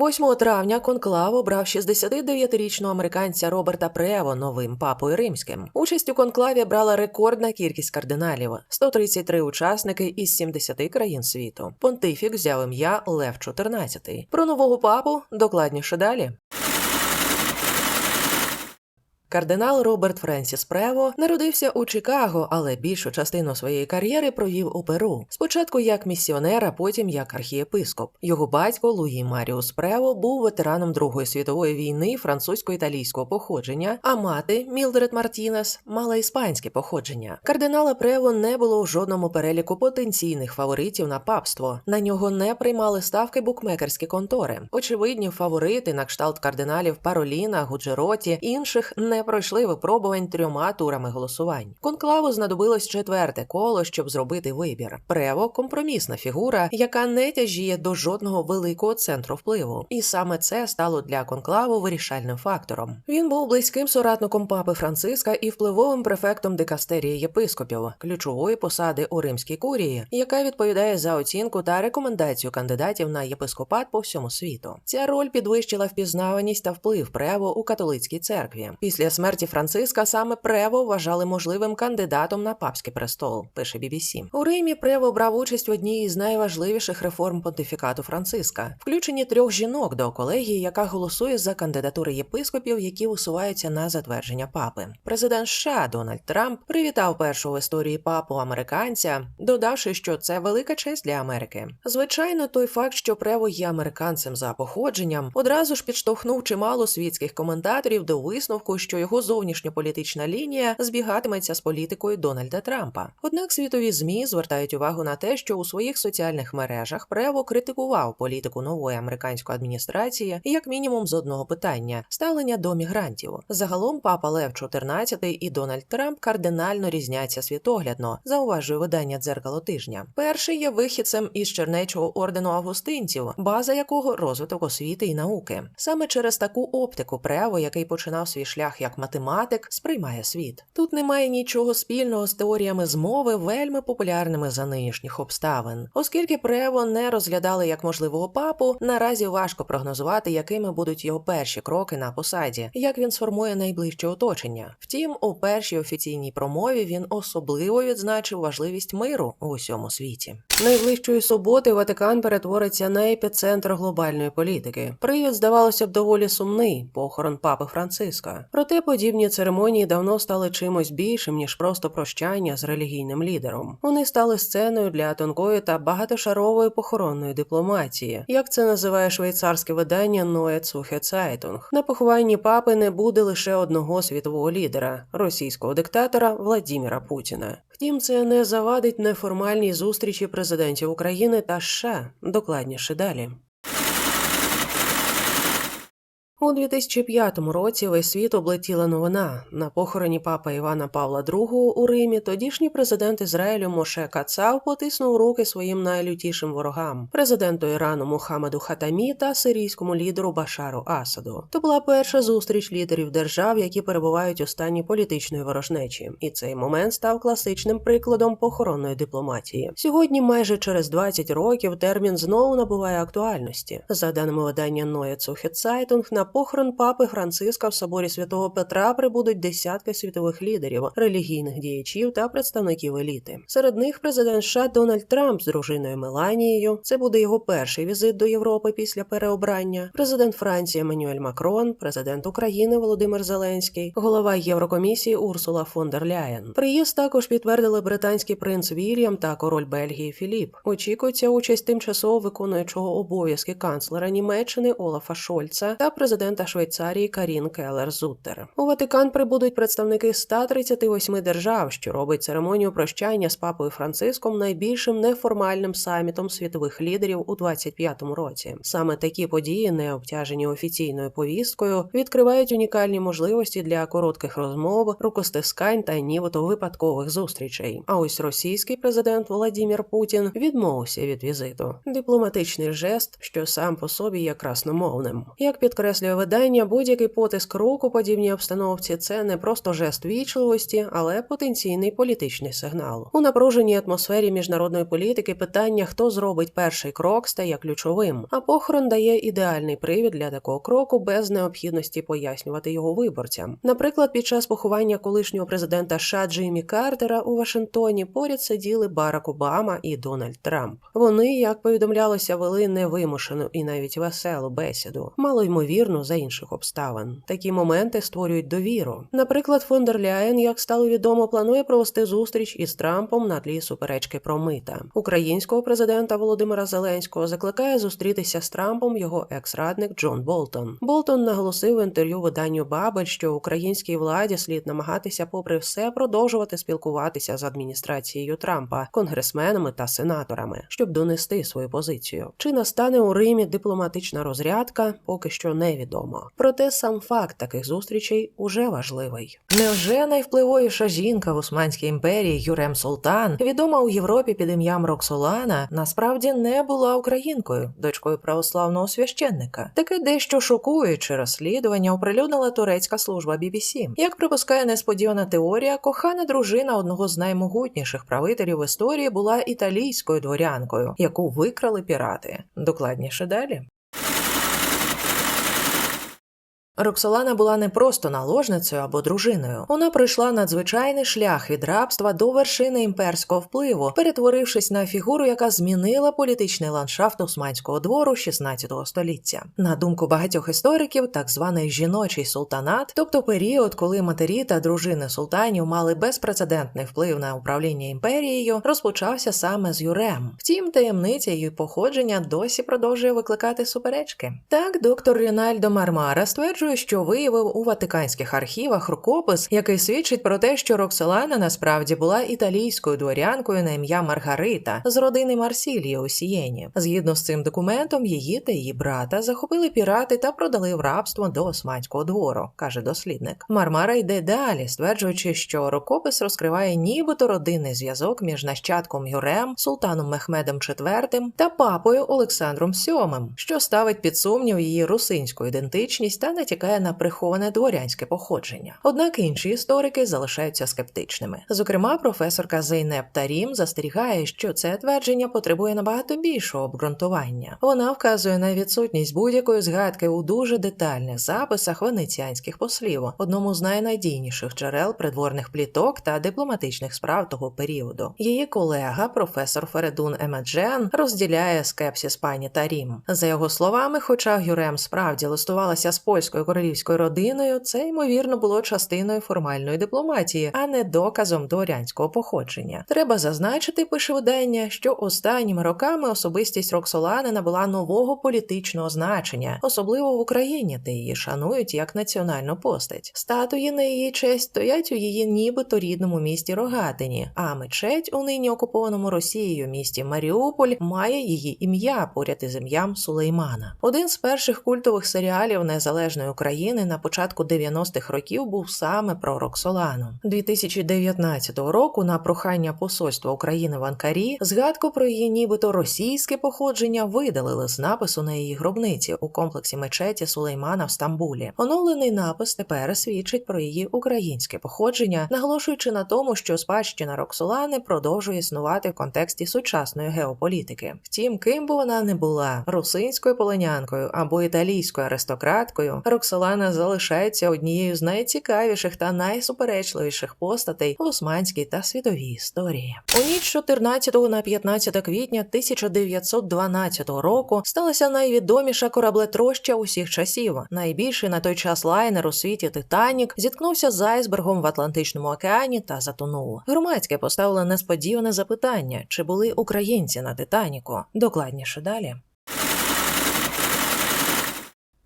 8 травня конклав обрав 69-річного американця Роберта Прево новим папою римським. Участь у конклаві брала рекордна кількість кардиналів 133 учасники із 70 країн світу. Понтифік взяв ім'я Лев 14. Про нового папу докладніше далі. Кардинал Роберт Френсіс Прево народився у Чикаго, але більшу частину своєї кар'єри провів у Перу. Спочатку як місіонер, а потім як архієпископ. Його батько Луї Маріус Прево був ветераном Другої світової війни французько-італійського походження, а мати Мілдред Мартінес мала іспанське походження. Кардинала Прево не було в жодному переліку потенційних фаворитів на папство. На нього не приймали ставки букмекерські контори. Очевидні фаворити на кшталт кардиналів Пароліна, Гуджероті інших не пройшли випробувань трьома турами голосувань. Конклаву знадобилось четверте коло, щоб зробити вибір. Прево компромісна фігура, яка не тяжіє до жодного великого центру впливу, і саме це стало для конклаву вирішальним фактором. Він був близьким соратником папи Франциска і впливовим префектом дикастерії єпископів, ключової посади у римській курії, яка відповідає за оцінку та рекомендацію кандидатів на єпископат по всьому світу. Ця роль підвищила впізнаваність та вплив Прево у католицькій церкві. Після смерті Франциска саме Прево вважали можливим кандидатом на папський престол. Пише BBC. У Римі Прево брав участь в одній із найважливіших реформ понтифікату Франциска, включенні трьох жінок до колегії, яка голосує за кандидатури єпископів, які усуваються на затвердження папи. Президент США Дональд Трамп привітав першого в історії папу американця, додавши, що це велика честь для Америки. Звичайно, той факт, що Прево є американцем за походженням, одразу ж підштовхнув чимало світських коментаторів до висновку, що його зовнішньополітична лінія збігатиметься з політикою Дональда Трампа. Однак світові змі звертають увагу на те, що у своїх соціальних мережах Прево критикував політику нової американської адміністрації як мінімум з одного питання ставлення до мігрантів. Загалом папа Лев XIV і Дональд Трамп кардинально різняться світоглядно, зауважує видання дзеркало тижня. Перший є вихідцем із чернечого ордену августинців, база якого розвиток освіти і науки. Саме через таку оптику Прево, який починав свій шлях як математик, сприймає світ. Тут немає нічого спільного з теоріями змови, вельми популярними за нинішніх обставин. Оскільки Прево не розглядали як можливого папу, наразі важко прогнозувати, якими будуть його перші кроки на посаді, як він сформує найближче оточення. Втім, у першій офіційній промові він особливо відзначив важливість миру у усьому світі. Найближчої суботи Ватикан перетвориться на епіцентр глобальної політики. Привід, здавалося б, доволі сумний похорон папи Франциска. Проте подібні церемонії давно стали чимось більшим ніж просто прощання з релігійним лідером. Вони стали сценою для тонкої та багатошарової похоронної дипломатії, як це називає швейцарське видання Neue Zürcher Zeitung. На похованні папи не буде лише одного світового лідера російського диктатора Владіміра Путіна. Втім, це не завадить неформальній зустрічі президентів України та США. Докладніше далі. У 2005 році весь світ облетіла новина. На похороні папа Івана Павла II у Римі тодішній президент Ізраїлю Моше Кацав потиснув руки своїм найлютішим ворогам президенту Ірану Мухаммеду Хатамі та сирійському лідеру Башару Асаду. То була перша зустріч лідерів держав, які перебувають у стані політичної ворожнечі, і цей момент став класичним прикладом похоронної дипломатії. Сьогодні, майже через 20 років, термін знову набуває актуальності. За даними видання Zürcher Zeitung, на похорон папи Франциска в соборі святого Петра прибудуть десятки світових лідерів, релігійних діячів та представників еліти. Серед них президент США Дональд Трамп з дружиною Меланією. Це буде його перший візит до Європи після переобрання. Президент Франції Еммануель Макрон, президент України Володимир Зеленський, голова Єврокомісії Урсула фон дер Ляєн. Приїзд також підтвердили британський принц Вільям та король Бельгії Філіп. Очікується участь тимчасово виконуючого обов'язки канцлера Німеччини Олафа Шольца та президента Швейцарії Карін Келлер Зуттер. У Ватикан прибудуть представники 138 держав, що робить церемонію прощання з папою Франциском найбільшим неформальним самітом світових лідерів у 25-му році. Саме такі події, не обтяжені офіційною повісткою, відкривають унікальні можливості для коротких розмов, рукостискань та нібито випадкових зустрічей. А ось російський президент Володимир Путін відмовився від візиту. Дипломатичний жест, що сам по собі є красномовним, як підкреслює видання, будь-який потиск рук у подібній обстановці це не просто жест вічливості, але потенційний політичний сигнал. У напруженій атмосфері міжнародної політики питання, хто зробить перший крок, стає ключовим. А похорон дає ідеальний привід для такого кроку без необхідності пояснювати його виборцям. Наприклад, під час поховання колишнього президента США Джиммі Картера у Вашингтоні поряд сиділи Барак Обама і Дональд Трамп. Вони, як повідомлялося, вели невимушену і навіть веселу бесіду, мало ймовірно за інших обставин. Такі моменти створюють довіру. Наприклад, фон Ляєн, як стало відомо, планує провести зустріч із Трампом на тлі суперечки про мита. Українського президента Володимира Зеленського закликає зустрітися з Трампом його екс-радник Джон Болтон. Болтон наголосив в інтерв'ю виданню Бабель, що українській владі слід намагатися, попри все, продовжувати спілкуватися з адміністрацією Трампа, конгресменами та сенаторами, щоб донести свою позицію. Чи настане у Римі дипломатична розрядка, поки що невідомо. Проте сам факт таких зустрічей уже важливий. Невже найвпливовіша жінка в Османській імперії Юрем Султан, відома у Європі під ім'ям Роксолана, насправді не була українкою, дочкою православного священника? Таке дещо шокуюче розслідування оприлюднила турецька служба BBC. Як припускає несподівана теорія, кохана дружина одного з наймогутніших правителів в історії була італійською дворянкою, яку викрали пірати. Докладніше далі. Роксолана була не просто наложницею або дружиною. Вона пройшла надзвичайний шлях від рабства до вершини імперського впливу, перетворившись на фігуру, яка змінила політичний ландшафт Османського двору 16 століття. На думку багатьох істориків, так званий жіночий султанат, тобто період, коли матері та дружини султанів мали безпрецедентний вплив на управління імперією, розпочався саме з Юрем. Втім, таємниця її походження досі продовжує викликати суперечки. Так, доктор Рінальдо Мармара стверджує, що виявив у ватиканських архівах рукопис, який свідчить про те, що Роксолана насправді була італійською дворянкою на ім'я Маргарита з родини Марсілії у Сієні. Згідно з цим документом, її та її брата захопили пірати та продали в рабство до османського двору, каже дослідник. Мармара йде далі, стверджуючи, що рукопис розкриває нібито родинний зв'язок між нащадком Юрем, султаном Мехмедом IV та папою Олександром VII, що ставить під сумнів її русинську ідентичність та натякає на приховане дворянське походження. Однак інші історики залишаються скептичними. Зокрема, професорка Зейнеп Тарім застерігає, що це твердження потребує набагато більшого обґрунтування. Вона вказує на відсутність будь-якої згадки у дуже детальних записах венеціанських послів, одному з найнадійніших джерел придворних пліток та дипломатичних справ того періоду. Її колега, професор Фередун Емеджен, розділяє скепсис пані Тарім. За його словами, хоча Гюрем справді листувалася з польською королівською родиною, це ймовірно було частиною формальної дипломатії, а не доказом дворянського походження. Треба зазначити, пише видання, що останніми роками особистість Роксолани набула нового політичного значення, особливо в Україні, де її шанують як національну постать. Статуї на її честь стоять у її нібито рідному місті Рогатині, а мечеть у нині окупованому Росією місті Маріуполь має її ім'я поряд із ім'ям Сулеймана. Один з перших культових серіалів незалежної України на початку 90-х років був саме про Роксолану. 2019 року на прохання посольства України в Анкарі згадку про її нібито російське походження видалили з напису на її гробниці у комплексі мечеті Сулеймана в Стамбулі. Оновлений напис тепер свідчить про її українське походження, наголошуючи на тому, що спадщина Роксолани продовжує існувати в контексті сучасної геополітики. Втім, ким би вона не була русинською полонянкою або італійською аристократкою, Роксолана залишається однією з найцікавіших та найсуперечливіших постатей в османській та світовій історії. У ніч 14 на 15 квітня 1912 року сталася найвідоміша кораблетроща усіх часів. Найбільший на той час лайнер у світі Титанік зіткнувся з айсбергом в Атлантичному океані та затонув. Громадське поставило несподіване запитання: чи були українці на Титаніку? Докладніше далі.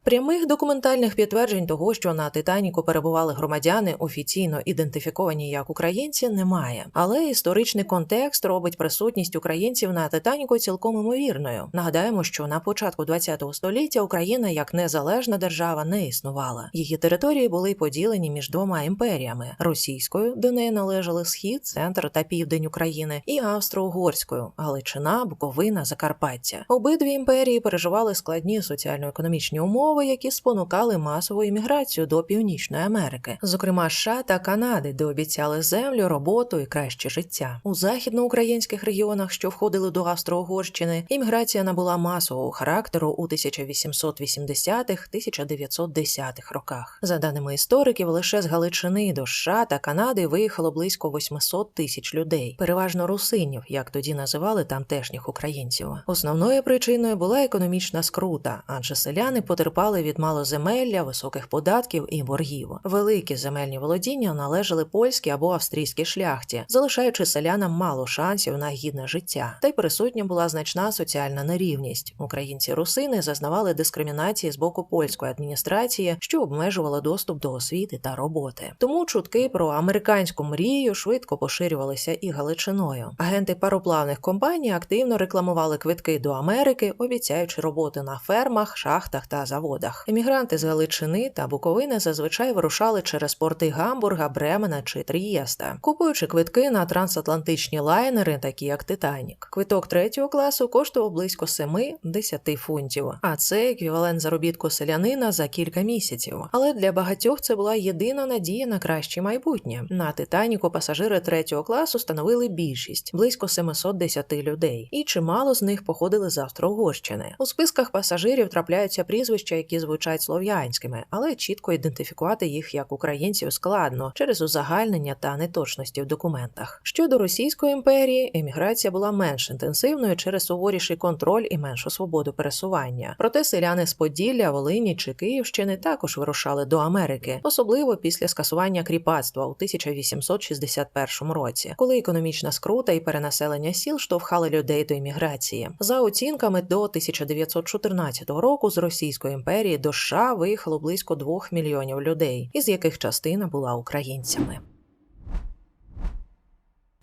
Прямих документальних підтверджень того, що на Титаніку перебували громадяни, офіційно ідентифіковані як українці, немає. Але історичний контекст робить присутність українців на Титаніку цілком імовірною. Нагадаємо, що на початку ХХ століття Україна як незалежна держава не існувала. Її території були поділені між двома імперіями: російською, до неї належали схід, центр та південь України, і австро-угорською Галичина, Буковина, Закарпаття. Обидві імперії переживали складні соціально-економічні умови умови, які спонукали масову імміграцію до Північної Америки, зокрема США та Канади, де обіцяли землю, роботу і краще життя. У західноукраїнських регіонах, що входили до Австро-Угорщини, імміграція набула масового характеру у 1880-1910-х роках. За даними істориків, лише з Галичини до США та Канади виїхало близько 800 тисяч людей, переважно русинів, як тоді називали тамтешніх українців. Основною причиною була економічна скрута, адже селяни потерпали від малоземелля, високих податків і боргів. Великі земельні володіння належали польській або австрійській шляхті, залишаючи селянам мало шансів на гідне життя. Та й присутня була значна соціальна нерівність. Українці-русини зазнавали дискримінації з боку польської адміністрації, що обмежувала доступ до освіти та роботи. Тому чутки про американську мрію швидко поширювалися і Галичиною. Агенти пароплавних компаній активно рекламували квитки до Америки, обіцяючи роботи на фермах, шахтах та заводах. Емігранти з Галичини та Буковини зазвичай вирушали через порти Гамбурга, Бремена чи Трієста, купуючи квитки на трансатлантичні лайнери, такі як Титанік. Квиток третього класу коштував близько 7-10 фунтів, а це еквівалент заробітку селянина за кілька місяців. Але для багатьох це була єдина надія на краще майбутнє. На Титаніку пасажири третього класу становили більшість близько 710 людей, і чимало з них походили з Австро-Угорщини. У списках пасажирів трапляються прізвища, які звучать слов'янськими, але чітко ідентифікувати їх як українців складно через узагальнення та неточності в документах. Щодо Російської імперії, еміграція була менш інтенсивною через суворіший контроль і меншу свободу пересування. Проте селяни з Поділля, Волині чи Київщини також вирушали до Америки, особливо після скасування кріпацтва у 1861 році, коли економічна скрута і перенаселення сіл штовхали людей до імміграції. За оцінками до 1914 року з Російської імперії до США виїхало близько 2 мільйонів людей, із яких частина була українцями.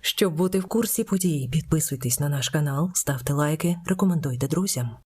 Щоб бути в курсі подій, підписуйтесь на наш канал, ставте лайки, рекомендуйте друзям.